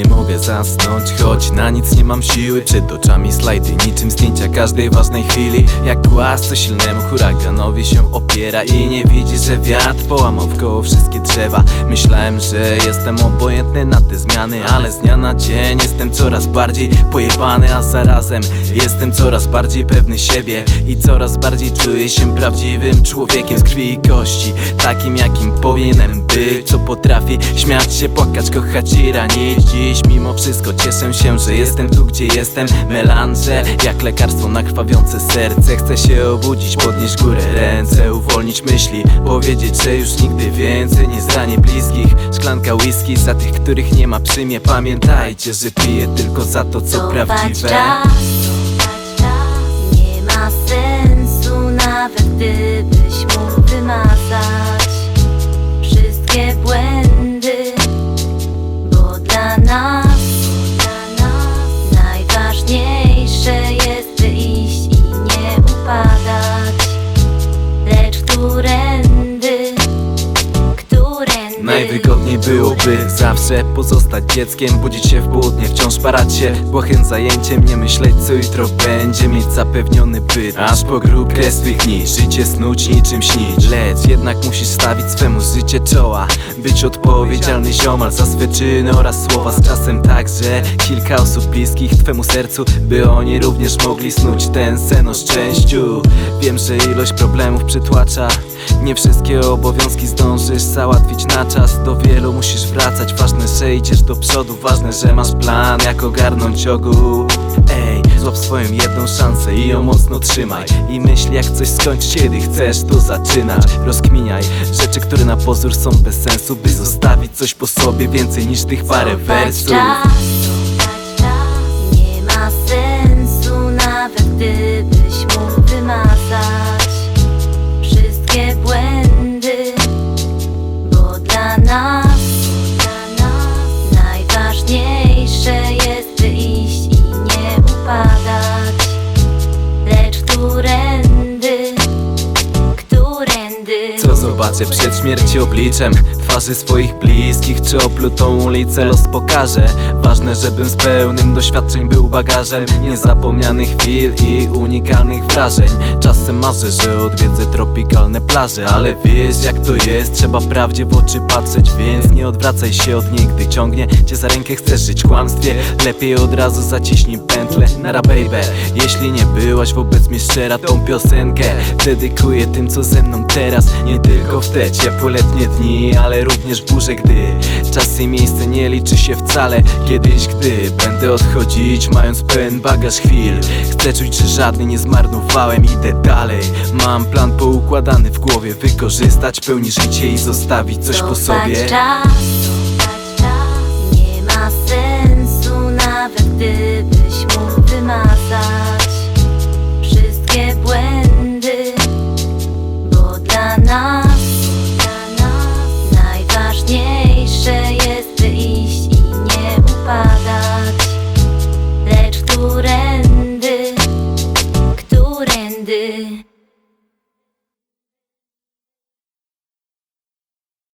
głowie zasnąć Choć na nic nie mam siły. Przed oczami slajdy niczym zdjęcia każdej ważnej chwili. Jak głaz co silnemu huraganowi się opiera I nie widzi, że wiatr połamał w koło wszystkie drzewa. Myślałem, że jestem obojętny na te zmiany Ale z dnia na dzień jestem coraz bardziej pojebany A zarazem jestem coraz bardziej pewny siebie I coraz bardziej czuję się prawdziwym człowiekiem z krwi i kości Takim jakim powinienem być. Co potrafi śmiać się, płakać, kochać i ranić Dziś. Mimo wszystko cieszę się, że jestem tu gdzie jestem. Melanże jak lekarstwo na krwawiące serce. Chcę się obudzić, podnieść górę ręce Uwolnić myśli, powiedzieć, że już nigdy więcej nie zranię bliskich. Szklanka whisky za tych, których nie ma przy mnie. Pamiętajcie, że piję tylko za to, co prawdziwe. czas, nie ma sensu nawet gdybyś mógł Najwygodniej byłoby zawsze pozostać dzieckiem Budzić się w południe, wciąż parać się Błahym zajęciem, nie myśleć co jutro będzie Mieć zapewniony byt, aż po grubkę swych dni Życie snuć niczym śnić. Lecz jednak musisz stawić swemu życie czoła Być odpowiedzialny ziomal za swe czyny oraz słowa. Z czasem także kilka osób bliskich twemu sercu By oni również mogli snuć ten sen o szczęściu. Wiem, że ilość problemów przytłacza nie wszystkie obowiązki zdążysz załatwić na czas. Do musisz wracać Ważne, że idziesz do przodu Ważne, że masz plan jak ogarnąć ogół. Ej, złap swoją jedną szansę i ją mocno trzymaj I myśl jak coś skończyć, kiedy chcesz to zaczynać Rozkminiaj rzeczy, które na pozór są bez sensu By zostawić coś po sobie więcej niż tych parę wersów. nie ma sensu nawet gdybyś mógł wymazać Zobaczę przed śmierci obliczem Twarzy swoich bliskich czy oplutą ulicę los pokaże. Ważne, żebym z pełnym doświadczeń był bagażem Niezapomnianych chwil i unikalnych wrażeń. Czasem marzę, że odwiedzę tropikalne plaże Ale wiesz jak to jest, trzeba prawdzie w oczy patrzeć Więc nie odwracaj się od niej, gdy ciągnie cię za rękę Chcesz żyć kłamstwie, lepiej od razu zaciśnij pętlę Nara baby, jeśli nie byłaś wobec mnie szczera Tą piosenkę dedykuję tym co ze mną teraz. Nie tylko w te ciepłe letnie dni, ale również burze Gdy czas i miejsce nie liczy się wcale. Kiedyś gdy będę odchodzić mając pełen bagaż chwil Chcę czuć, że żadnej nie zmarnowałem, idę dalej. Mam plan poukładany w głowie, wykorzystać, pełni życie i zostawić coś po sobie. czas,